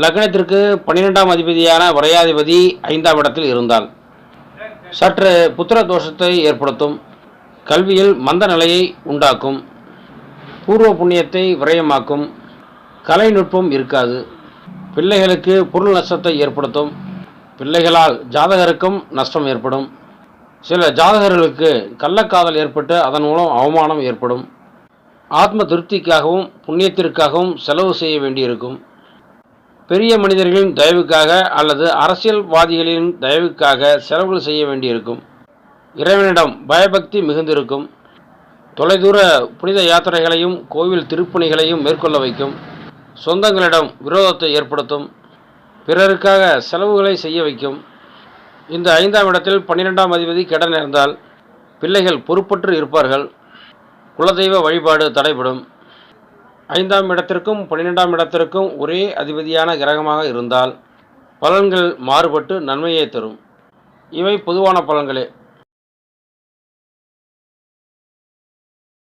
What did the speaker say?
லக்னத்திற்கு பன்னிரெண்டாம் அதிபதியான வரையாதிபதி ஐந்தாம் இடத்தில் இருந்தால் சற்று புத்திர தோஷத்தை ஏற்படுத்தும் கல்வியில் மந்த நிலையை உண்டாக்கும் பூர்வ புண்ணியத்தை விரயமாக்கும் கலைநுட்பம் இருக்காது பிள்ளைகளுக்கு பொருள் நஷ்டத்தை ஏற்படுத்தும் பிள்ளைகளால் ஜாதகருக்கும் நஷ்டம் ஏற்படும். சில ஜாதகர்களுக்கு கள்ளக்காதல் ஏற்பட்டு அதன் மூலம் அவமானம் ஏற்படும். ஆத்ம திருப்திக்காகவும் புண்ணியத்திற்காகவும் செலவு செய்ய வேண்டியிருக்கும். பெரிய மனிதர்களின் தயவுக்காக அல்லது அரசியல்வாதிகளின் தயவுக்காக செலவுகள் செய்ய வேண்டியிருக்கும். இறைவனிடம் பயபக்தி மிகுந்திருக்கும். தொலைதூர புனித யாத்திரைகளையும் கோவில் திருப்பணிகளையும் மேற்கொள்ள வைக்கும். சொந்தங்களிடம் விரோதத்தை ஏற்படுத்தும். பிறருக்காக செலவுகளை செய்ய வைக்கும். இந்த ஐந்தாம் இடத்தில் பன்னிரெண்டாம் அதிபதி கெட நேர்ந்தால் பிள்ளைகள் பொறுப்பற்று இருப்பார்கள். குலதெய்வ வழிபாடு தடைபடும். ஐந்தாம் இடத்திற்கும் பன்னிரெண்டாம் இடத்திற்கும் ஒரே அதிபதியான கிரகமாக இருந்தால் பலன்கள் மாறுபட்டு நன்மையை தரும். இவை பொதுவான பலன்களே.